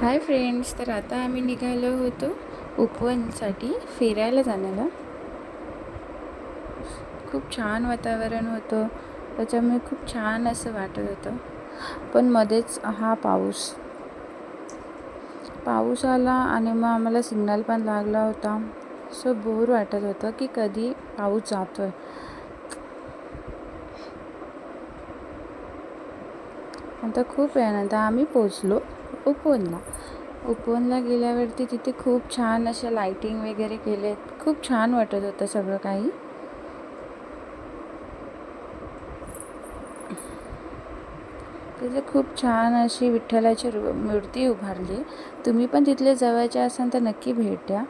Hi friends तर आता आम्ही निघालो होतो उपवनसाठी फिरायला जाण्याला. खूप छान वातावरण होतं त्याच्यामुळे खूप छान असं वाटत होतं. पण मध्येच हा पाऊस. पाऊस आला आणि मग आम्हाला सिग्नल पण लागला होता. सो बोर वाटत होतं की कधी पाऊस जातो आहे आता खूप वेळानंतर आम्ही पोचलो उपवनला उपवनला गेल्यावरती तिथे खूप छान अशा लाईटिंग वगैरे केले खूप छान वाटत होतं सगळं काही. तिथे खूप छान अशी विठ्ठलाची मूर्ती उभारली. तुम्ही पण तिथले जवळचे असाल तर नक्की भेट द्या.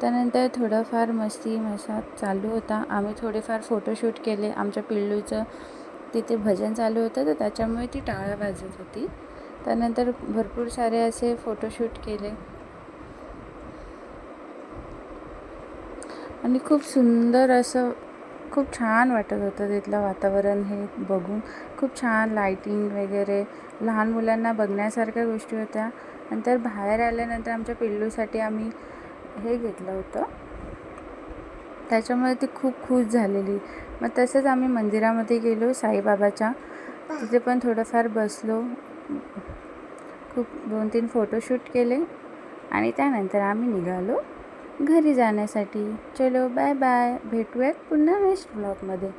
त्यानंतर थोडंफार मस्ती मसाज चालू होता. आम्ही थोडेफार फोटोशूट केले. आमच्या पिल्लूचं तिथे भजन चालू होतं तर त्याच्यामुळे ती टाळ्या वाजत होती. त्यानंतर भरपूर सारे असे फोटोशूट केले. आणि खूप सुंदर असं खूप छान वाटत होतं तिथलं वातावरण हे बघून. खूप छान लाईटिंग वगैरे लहान मुलांना बघण्यासारख्या गोष्टी होत्या. नंतर बाहेर आल्यानंतर आमच्या पिल्लूसाठी आम्ही हे घेतलं होतं. त्याच्यामुळे ती खूप खुश झालेली. मग तसंच आम्ही मंदिरामध्ये गेलो साईबाबाच्या. तिथे पण थोडंफार बसलो. खूप दोन तीन फोटोशूट केले आणि त्यानंतर आम्ही निघालो घरी जाण्यासाठी. चलो बाय बाय भेटूयात पुन्हा नेक्स्ट ब्लॉगमध्ये